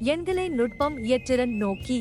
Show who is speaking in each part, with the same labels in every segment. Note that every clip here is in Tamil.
Speaker 1: எண்களை நுட்பம் இயற்றிறன் நோக்கி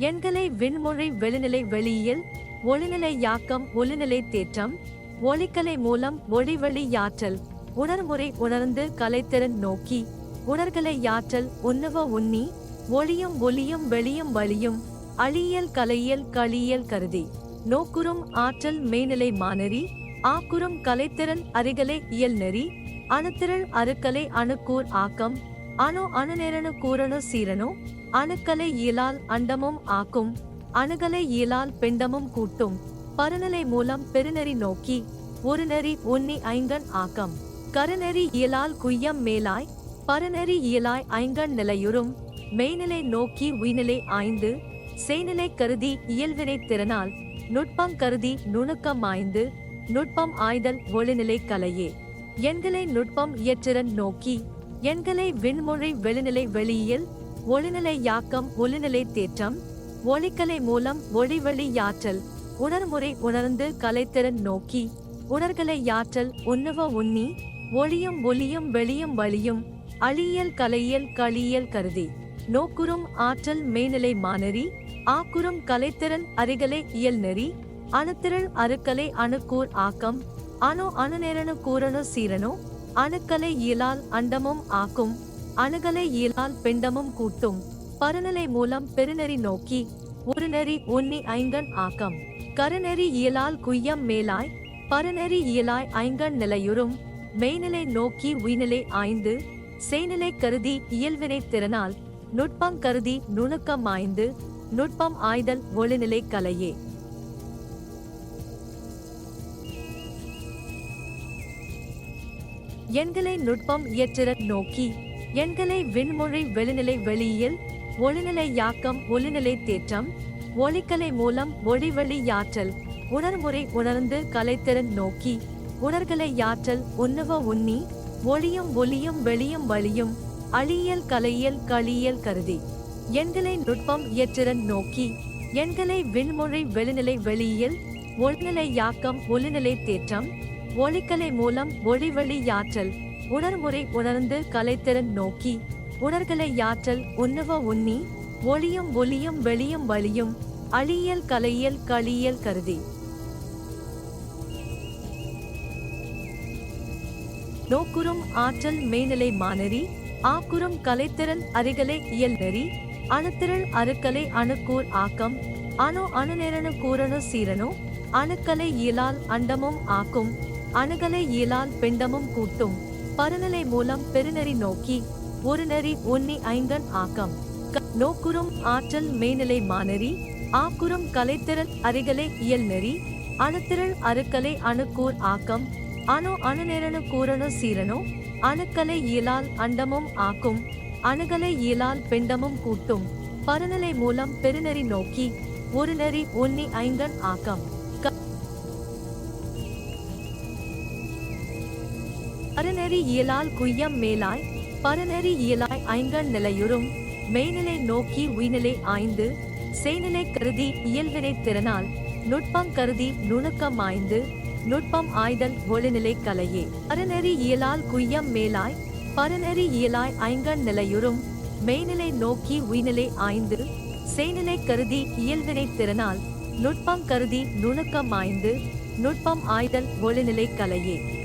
Speaker 1: எண்களை விண்மொழி வெளிநிலை வெளியியல் ஒளிநிலை யாக்கம் ஒளிநிலை தேற்றம் ஒளிக்கலை மூலம் ஒளிவழி யாற்றல் உணர்முறை உணர்ந்து கலைத்திறன் நோக்கி உணர்களை யாற்றல் உண்ணுவ உண்ணி ஒளியும் ஒளியும் வெளியும் வழியும் அழியல் கலையியல் களியல் கருதி நோக்குறும் ஆற்றல் மேநிலை மானரி ஆக்குறும் கலைத்திறன் அறிகலை இயல் நெறி அணுத்திரள் அருக்கலை அணுக்கூர் ஆக்கம் அணு அணுநேரணு கூரணு சீரனு அணுக்கலை இயலால் அண்டமும் ஆக்கும் அணுகலை இயலால் பிண்டமும் கூட்டும். பருநிலை மூலம் பெருநெறி நோக்கி ஒரு நெறி உன்னி ஐங்கண் ஆக்கம். கருநெறி இயலால் குய்யம் மேலாய் பருநெறி இயலாய் ஐங்கண் நிலையுறும். மெய்நிலை நோக்கி உய்நிலை ஆய்ந்து செய்நிலை கருதி இயல்வினை திறனால் நுட்பம் கருதி நுணுக்கம் ஆய்ந்து நுட்பம் ஆய்தல் ஒளிநிலை கலையே. எண்களை நுட்பம் இயற்றிறன் நோக்கி எண்களை விண்மொழி வெளிநிலை வெளியியல் ஒளிநிலை யாக்கம் ஒளிநிலை தேற்றம் ஒளிக்கலை மூலம் ஒளிவழி யாற்றல் உணர்முறை உணர்ந்து கலைத்திறன் நோக்கி உணர்கலை யாற்றல் உண்ணுவ உன்னி ஒளியும் ஒளியும் வெளியும் வழியும் அழியல் கலையியல் களியல் கருதி நோக்குறும் ஆற்றல் மேல்நிலை மானரி ஆக்குறும் கலைத்திறன் அறிகலை இயல் நெறி அணுத்திரள் அருக்கலை அணுக்கூர் ஆக்கம் அணு அணுநேரணு கூரணு சீரணு அணுக்கலை இயலால் அண்டமும் ஆக்கும் அணுகலை இயலால் பிண்டமும் கூட்டும். பருநிலை மூலம் பெருநெறி நோக்கி ஒரு நெறி உன்னி ஐங்கண் ஆக்கம். கருநெறி இயலால் குய்யம் மேலாய் பருநெறி இயலாய் ஐங்கண் நிலையுறும். மெய்நிலை நோக்கி உய்நிலை ஆய்ந்து செய்நிலை கருதி இயல்வினை திறனால் நுட்பம் கருதி நுணுக்கம் ஆய்ந்து நுட்பம் ஆய்தல் ஒளிநிலை கலையே. எண்களை நுட்பம் இயற்றிறன் நோக்கி எண்களை விண்மொழி வெளிநிலை வெளியியல் ஒளிநிலை யாக்கம் ஒளிநிலை தேற்றம் ஒளிக்கலை மூலம் ஒளிவழி யாற்றல் உணர்முறை உணர்ந்து கலைத்திறன் நோக்கி உணர்களை யாற்றல் உண்ணுவ உண்ணி ஒளியும் ஒளியும் வெளியும் வழியும் அழியல் கலையியல் களியல் கருதி எண்களை நுட்பம் இயற்றிறன் நோக்கி எண்களை விண்மொழி வெளிநிலை வெளியியல் ஒளிநிலை யாக்கம் ஒளிநிலை தேற்றம் ஒளிக்கலை மூலம் ஒளிவழி யாற்றல். உணர்முறை உணர்ந்து கலைத்திறன் நோக்கி. உணர்கலை யாற்றல் உண்ணுவ உண்ணி. ஒளியும் ஒளியும் வெளியும் வழியும். அழியல் கலையியல் களியல் கருதி. நோக்குறும் ஆற்றல் மேல்நிலை மானரி ஆக்குறும் கலைத்திறன் அறிகலை இயல் நெறி அணுத்திரள் அருக்கலை அணுக்கூர் ஆக்கம். அணு அணுநேரணு கூரணு சீரணு அணுக்கலை இயலால் அண்டமும் ஆக்கும். அணுகலை இயலால் பிண்டமும் கூட்டும். பருநிலை மூலம் பெருநெறி நோக்கி ஒரு நெறி உன்னி ஐந்தன் ஆக்கம். க- நோக்குறும் ஆற்றல் மெய்நிலை மாநெறி ஆக்குறும் கலைத்திறல் அறிகலை இயல் நெறி அணுத்திரள் அருக்கலை அணுக்கூர் ஆக்கம். அணு அணுநேரணு கூரணு சீரணு அணுக்கலை இயலால் அண்டமும் ஆக்கும். அணுகலை இயலால் பிண்டமும் கூட்டும். பருநிலை மூலம் பெருநெறி நோக்கி ஒரு நெறி உன்னி ஐந்தன் ஆக்கம். பரநெறி இயலால் குய்யம் மேலாய் பரநெறி இயலாய் ஐங்கண் நிலையுறும் மெய்நிலை நோக்கி உய்நிலை ஆய்ந்து செய்நிலை கருதி இயல்வினை திறனால் நுட்பம் கருதி நுணுக்கம் ஆய்ந்து நுட்பம் ஆய்தல் ஒளிநிலை கலையே. பரநெறி இயலால் குய்யம் மேலாய் பரநெறி இயலாய் ஐங்கண் நிலையுறும் மெய்நிலை நோக்கி உய்நிலை ஆய்ந்து செய்நிலை கருதி இயல்வினை திறனால் நுட்பம் கருதி நுணுக்கம் ஆய்ந்து நுட்பம் ஆய்தல் ஒளிநிலை கலையே.